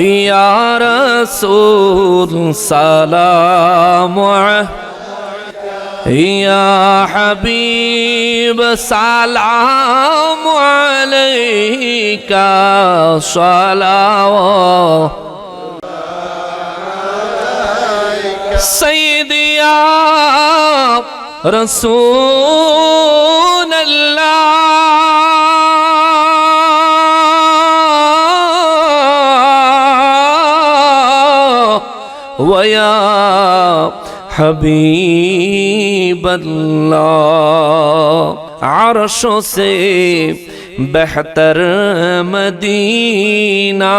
يا رسول سلام يا حبيب سلام عليك. صلوات. سيدي يا رسول الله. ويا حبیب اللہ عرشوں سے بہتر مدینہ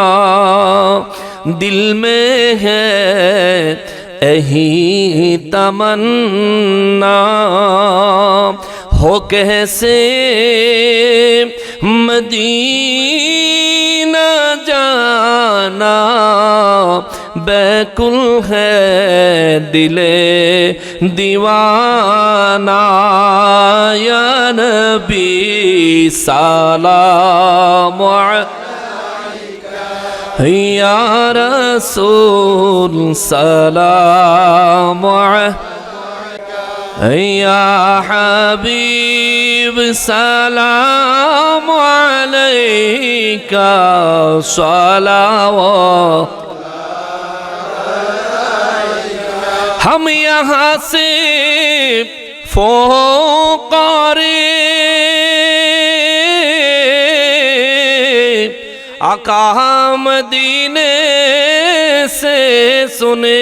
دل میں ہے اہی تمنا ہو کیسے مدینہ بكل هادل ديوانا يا نبي سلام يا رسول سلام يا حبيب سلام عليك صلوات ہم یہاں سے فوقارے آقا مدینے سے سنے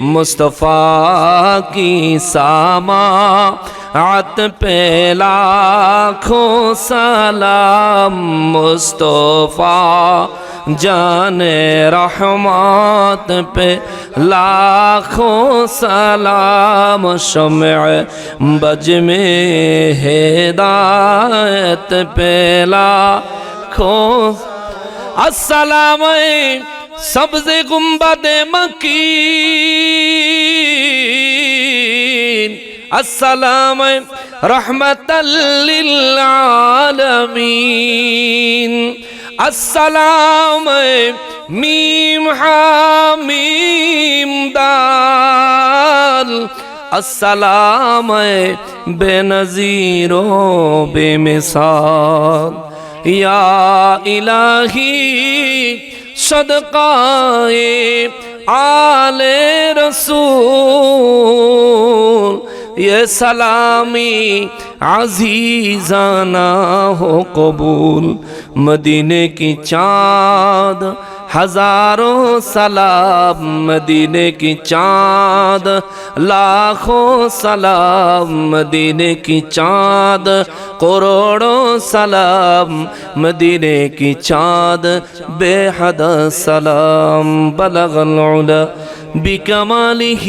مصطفیٰ کی ساما عت پہ لاکھوں سلام مصطفیٰ جان رحمت پہ لاکھوں سلام شمع بج میں ہدایت پہ لاکھوں السلام سبز گنبد مکین السلام رحمت للعالمین السلام میم حامیم دال۔ السلام بے نظیر و بے مثال۔ یا الہی، صدقائے آل رسول۔ یہ سلامی عزیزانہ ہو قبول۔ مدینے کی چاند ہزاروں سلام مدینے کی چاند، لاکھوں سلام مدینے کی چاند، کروڑوں سلام مدینے کی چاند۔ بے حد سلام، بلغ العلا بکمالہ